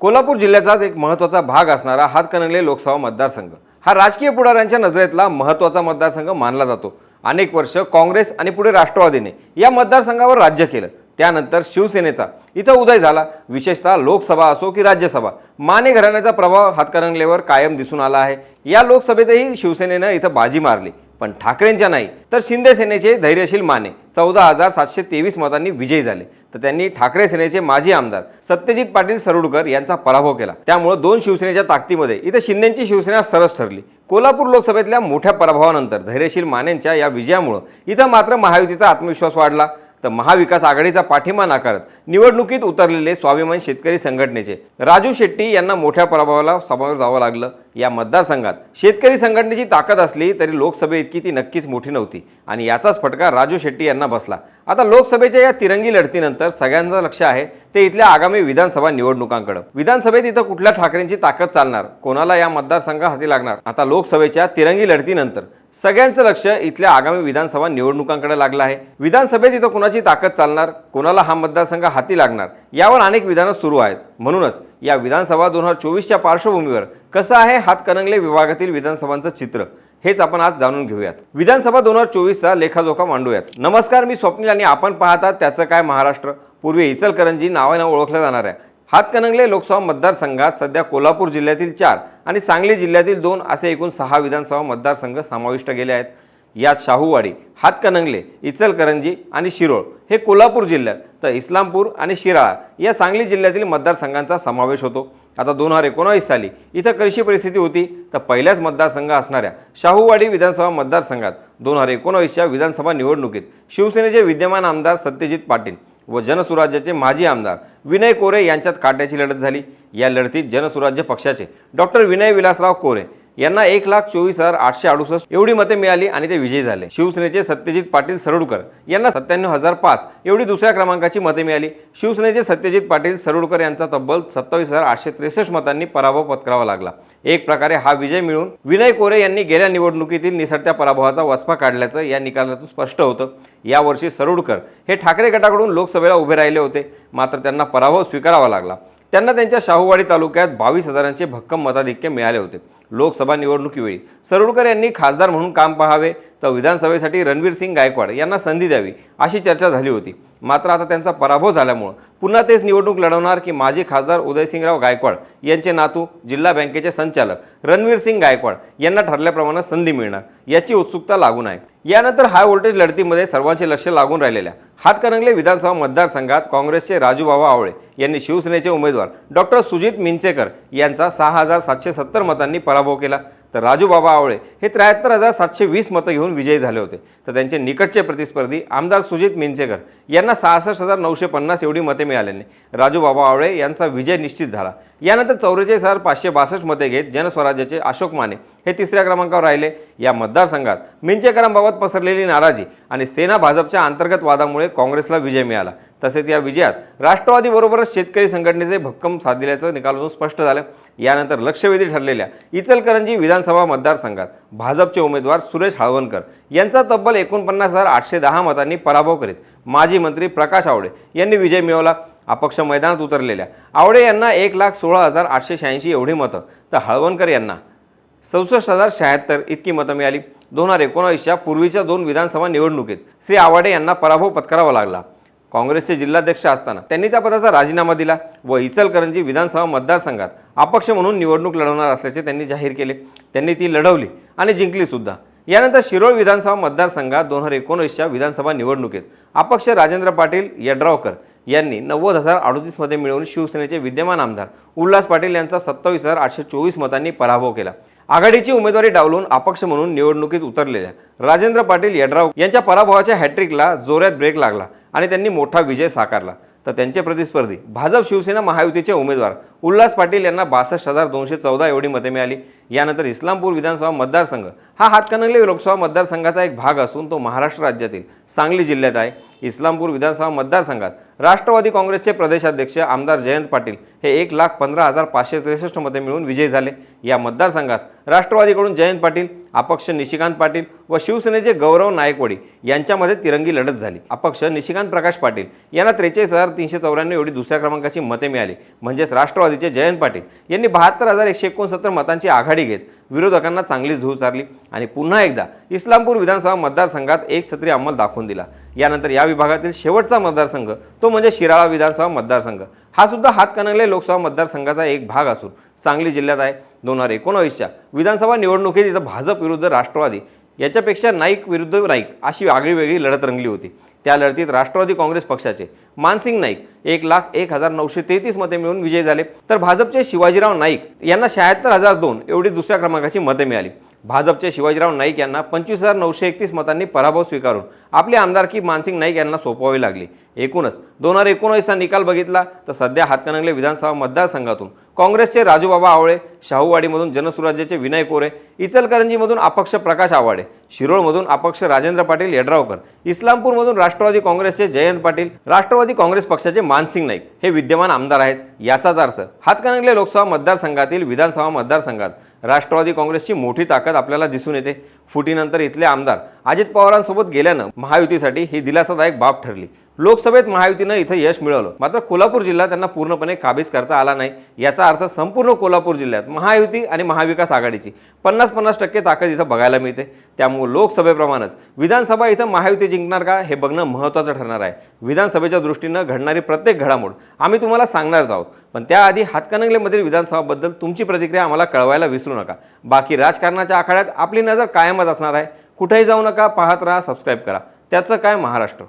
कोल्हापूर जिल्ह्याचाच एक महत्त्वाचा भाग असणारा हातकणंगले लोकसभा मतदारसंघ. हा राजकीय पुढाऱ्यांच्या नजरेतला महत्त्वाचा मतदारसंघ मानला जातो. अनेक वर्ष काँग्रेस आणि पुढे राष्ट्रवादीने या मतदारसंघावर राज्य केलं. त्यानंतर शिवसेनेचा. इथं उदय झाला. विशेषतः लोकसभा असो की राज्यसभा. माने घराण्याचा प्रभाव हातकणंगलेवर कायम दिसून आला आहे. या लोकसभेतही शिवसेनेनं इथं बाजी मारली. पण ठाकरेंच्या नाही तर शिंदे सेनेचे धैर्यशील माने. चौदा हजार सातशे तेवीस मतांनी विजयी झाले. तर त्यांनी ठाकरे सेनेचे माजी आमदार सत्यजित पाटील सरुडकर यांचा पराभव केला. त्यामुळे दोन शिवसेनेच्या ताकदीमध्ये इथं शिंदेची शिवसेना सरस ठरली. कोल्हापूर लोकसभेतल्या मोठ्या पराभवानंतर धैर्यशील मानेंच्या या विजयामुळं इथं मात्र महायुतीचा आत्मविश्वास वाढला. तर महाविकास आघाडीचा पाठिंबा नाकारत निवडणुकीत उतरलेले स्वाभिमान शेतकरी संघटनेचे राजू शेट्टी यांना मोठ्या पराभवाला सामोरं जावं लागलं. या मतदारसंघात शेतकरी संघटनेची ताकद असली तरी लोकसभे इतकी ती नक्कीच मोठी नव्हती. आणि याचाच फटका राजू शेट्टी यांना बसला. आता लोकसभेच्या या तिरंगी लढतीनंतर सगळ्यांचं लक्ष आहे ते इथल्या आगामी विधानसभा निवडणुकांकडे. विधानसभेत इथं कुठल्या ठाकरेंची ताकद चालणार? कोणाला या मतदारसंघात हाती लागणार? आता लोकसभेच्या तिरंगी लढतीनंतर सगळ्यांचं लक्ष इथल्या आगामी विधानसभा निवडणुकांकडे लागलं आहे. विधानसभेत इथं कुणाची ताकद चालणार? कोणाला हा मतदारसंघ हाती लागणार? यावर अनेक विधानं सुरू आहेत. म्हणूनच या विधानसभा दोन हजार चोवीसच्या पार्श्वभूमीवर कसं आहे हातकणंगले विभागातील विधानसभांचं चित्र? हेच आपण आज जाणून घेऊयात. विधानसभा दोन हजार चोवीसचा लेखाजोखा मांडूयात. नमस्कार मी स्वप्नील आणि आपण पाहतात त्याचं काय महाराष्ट्र? पूर्वी इचलकरंजी नावानं ओळखल्या जाणार आहे. हातकणंगले लोकसभा मतदारसंघात सध्या कोल्हापूर जिल्ह्यातील चार आणि सांगली जिल्ह्यातील दोन असे एकूण सहा विधानसभा मतदारसंघ समाविष्ट केले आहेत. यात शाहूवाडी हातकणंगले इचलकरंजी आणि शिरोळ हे कोल्हापूर जिल्ह्यात तर इस्लामपूर आणि शिराळा या सांगली जिल्ह्यातील मतदारसंघांचा समावेश होतो. आता दोन हजार एकोणावीस साली इथं कशी परिस्थिती होती तर पहिल्याच मतदारसंघ असणाऱ्या शाहूवाडी विधानसभा मतदारसंघात दोन हजार एकोणावीसच्या विधानसभा निवडणुकीत शिवसेनेचे विद्यमान आमदार सत्यजित पाटील व जनसुराज्याचे माजी आमदार विनय कोरे यांच्यात काट्याची लढत झाली. या लढतीत जनसुराज्य पक्षाचे डॉक्टर विनय विलासराव कोरे यांना एक लाख चोवीस हजार आठशे अडुसष्ट एवढी मते मिळाली आणि ते विजयी झाले. शिवसेनेचे सत्यजित पाटील सरोडकर यांना सत्त्याण्णव हजार पाच एवढी दुसऱ्या क्रमांकाची मते मिळाली. शिवसेनेचे सत्यजित पाटील सरोडकर यांचा तब्बल सत्तावीस हजार आठशे त्रेसष्ट मतांनी पराभव पत्करावा लागला. एक प्रकारे हा विजय मिळून विनय कोरे यांनी गेल्या निवडणुकीतील निसटत्या पराभवाचा वसफा काढल्याचं या निकालातून स्पष्ट होतं. यावर्षी सरुडकर हे ठाकरे गटाकडून लोकसभेला उभे राहिले होते. मात्र त्यांना पराभव स्वीकारावा लागला. त्यांना त्यांच्या शाहूवाडी तालुक्यात बावीस हजारांचे भक्कम मताधिक्य मिळाले होते. लोकसभा निवडणुकीवेळी. सरोडकर यांनी खासदार म्हणून काम पाहावे. तर विधानसभेसाठी रणवीर सिंग गायकवाड यांना संधी द्यावी अशी चर्चा झाली होती. मात्र आता त्यांचा पराभव झाल्यामुळं पुन्हा तेच निवडणूक लढवणार की माजी खासदार उदयसिंगराव गायकवाड यांचे नातू जिल्हा बँकेचे संचालक रणवीर सिंग गायकवाड यांना ठरल्याप्रमाणे संधी मिळणार याची उत्सुकता लागून आहे यानंतर हाय व्होल्टेज लढतीमध्ये सर्वांचे लक्ष लागून राहिलेल्या हातकणंगले विधानसभा मतदारसंघात काँग्रेसचे राजूबाबा आवळे यांनी शिवसेनेचे उमेदवार डॉक्टर सुजित मिंचेकर यांचा सहा हजार सातशे सत्तर मतांनी पराभव केला. तर राजूबाबा आवळे हे त्र्याहत्तर हजार सातशे वीस मतं घेऊन विजयी झाले होते. तर त्यांचे निकटचे प्रतिस्पर्धी आमदार सुजित मिंचेकर यांना सहासष्ट हजार नऊशे पन्नास एवढी मते मिळाल्याने राजूबाबा आवळे यांचा विजय निश्चित झाला. यानंतर चौवेचाळीस हजार पाचशे बासष्ट मते घेत जनस्वराज्याचे अशोक माने हे तिसऱ्या क्रमांकावर राहिले. या मतदारसंघात मिंचेकरांबाबत पसरलेली नाराजी आणि सेना भाजपच्या अंतर्गत वादामुळे काँग्रेसला विजय मिळाला. तसेच या विजयात राष्ट्रवादीबरोबरच शेतकरी संघटनेचे भक्कम साथ दिल्याचं निकालातून स्पष्ट झालं. यानंतर लक्षवेधी ठरलेल्या इचलकरंजी विधानसभा मतदारसंघात भाजपचे उमेदवार सुरेश हळवणकर यांचा तब्बल एकोणपन्नास हजार आठशे दहा मतांनी पराभव करीत माजी मंत्री प्रकाश आवडे यांनी विजय मिळवला. अपक्ष मैदानात उतरलेल्या आवडे यांना एक लाख सोळा हजार आठशे शहाऐंशी एवढी मतं. तर हळवणकर यांना चौसष्ट हजार शहात्तर इतकी मतं मिळाली. दोन हजार एकोणावीसच्या पूर्वीच्या दोन विधानसभा निवडणुकीत श्री आवाडे यांना पराभव पत्करावा लागला. काँग्रेसचे जिल्हाध्यक्ष असताना त्यांनी त्या पदाचा राजीनामा दिला व इचलकरंजी विधानसभा मतदारसंघात अपक्ष म्हणून निवडणूक लढवणार असल्याचे त्यांनी जाहीर केले. त्यांनी ती लढवली आणि जिंकली सुद्धा. यानंतर शिरोळ विधानसभा मतदारसंघात दोन हजार एकोणीसच्या विधानसभा निवडणुकीत अपक्ष राजेंद्र पाटील यड्रावकर यांनी नव्वद हजार अडोतीसमध्ये मिळवून शिवसेनेचे विद्यमान आमदार उल्हास पाटील यांचा सत्तावीस हजार आठशे चोवीस मतांनी पराभव केला. आघाडीची उमेदवारी डावलून अपक्ष म्हणून निवडणुकीत उतरलेल्या राजेंद्र पाटील यड्राव यांच्या पराभवाच्या हॅट्रिकला जोऱ्यात ब्रेक लागला आणि त्यांनी मोठा विजय साकारला. तर त्यांचे प्रतिस्पर्धी भाजप शिवसेना महायुतीचे उमेदवार. उल्हास पाटील यांना बासष्ट हजार दोनशे चौदा एवढी मते मिळाली. यानंतर इस्लामपूर विधानसभा मतदारसंघ. हा हातकणंगले लोकसभा मतदारसंघाचा एक भाग असून तो महाराष्ट्र राज्यातील सांगली जिल्ह्यात आहे. इस्लामपूर विधानसभा मतदारसंघात राष्ट्रवादी काँग्रेसचे प्रदेशाध्यक्ष आमदार जयंत पाटील हे एक लाख पंधरा हजार पाचशे त्रेसष्ट मते मिळून विजयी झाले. या मतदारसंघात राष्ट्रवादीकडून जयंत पाटील अपक्ष निशिकांत पाटील व शिवसेनेचे गौरव नायकवडी यांच्यामध्ये तिरंगी लढत झाली. अपक्ष निशिकांत प्रकाश पाटील यांना त्रेचाळीस हजार तीनशे चौऱ्याण्णव एवढी दुसऱ्या क्रमांकाची मते मिळाली. म्हणजेच राष्ट्रवादीचे जयंत पाटील यांनी बहात्तर हजार एकशे एकोणसत्तर मतांची आघाडी घेत विरोधकांना चांगलीच धूळ चारली आणि पुन्हा एकदा इस्लामपूर विधानसभा मतदारसंघात एक छत्री अंमल दाखवून दिला. यानंतर या विभागातील शेवटचा मतदारसंघ तो म्हणजे शिराळा विधानसभा मतदारसंघ. हा सुद्धा हातकणंगले लोकसभा मतदारसंघाचा एक भाग असून सांगली जिल्ह्यात आहे. दोन हजार एकोणावीसच्या विधानसभा निवडणुकीत इथं भाजप विरुद्ध राष्ट्रवादी याच्यापेक्षा नाईक विरुद्ध नाईक अशी आगळी वेगळी लढत रंगली होती. त्या लढतीत राष्ट्रवादी काँग्रेस पक्षाचे मानसिंग नाईक एक लाख एक हजार नऊशे तेहतीस मते मिळून विजयी झाले. तर भाजपचे शिवाजीराव नाईक यांना शहात्तर हजार दोन एवढी दुसऱ्या क्रमांकाची मते मिळाली. भाजपचे शिवाजीराव नाईक यांना पंचवीस हजार नऊशे एकतीस मतांनी पराभव स्वीकारून आपली आमदारकी मानसिंग नाईक यांना सोपवावी लागली. एकूणच दोन हजार एकोणवीसचा निकाल बघितला तर सध्या हातकणंगले विधानसभा मतदारसंघातून काँग्रेसचे राजूबाबा आवळे शाहूवाडीमधून जनसुराज्याचे विनय कोरे इचलकरंजीमधून अपक्ष प्रकाश आवाडे शिरोळमधून अपक्ष राजेंद्र पाटील यड्रावकर इस्लामपूरमधून राष्ट्रवादी काँग्रेसचे जयंत पाटील राष्ट्रवादी काँग्रेस पक्षाचे मानसिंग नाईक हे विद्यमान आमदार आहेत. याचाच अर्थ हातकणंगले लोकसभा मतदारसंघातील विधानसभा मतदारसंघात राष्ट्रवादी काँग्रेसची मोठी ताकद आपल्याला दिसून येते. फुटीनंतर इथले आमदार अजित पवारांसोबत गेल्यानं महायुतीसाठी ही दिलासादायक बाब ठरली. लोकसभेत महायुतीनं इथं यश मिळवलं. मात्र कोल्हापूर जिल्हा त्यांना पूर्णपणे काबीज करता आला नाही. याचा अर्थ संपूर्ण कोल्हापूर जिल्ह्यात महायुती आणि महाविकास आघाडीची पन्नास पन्नास टक्के ताकद इथं बघायला मिळते. त्यामुळे लोकसभेप्रमाणेच विधानसभा इथं महायुती जिंकणार का हे बघणं महत्त्वाचं ठरणार आहे. विधानसभेच्या दृष्टीनं घडणारी प्रत्येक घडामोड आम्ही तुम्हाला सांगणारच आहोत. पण त्याआधी हातकणंगलेमधील विधानसभाबद्दल तुमची प्रतिक्रिया आम्हाला कळवायला विसरू नका. बाकी राजकारणाच्या आखाड्यात आपली नजर कायमच असणार आहे. कुठेही जाऊ नका पाहत राहा सबस्क्राईब करा. त्याचं काय महाराष्ट्र?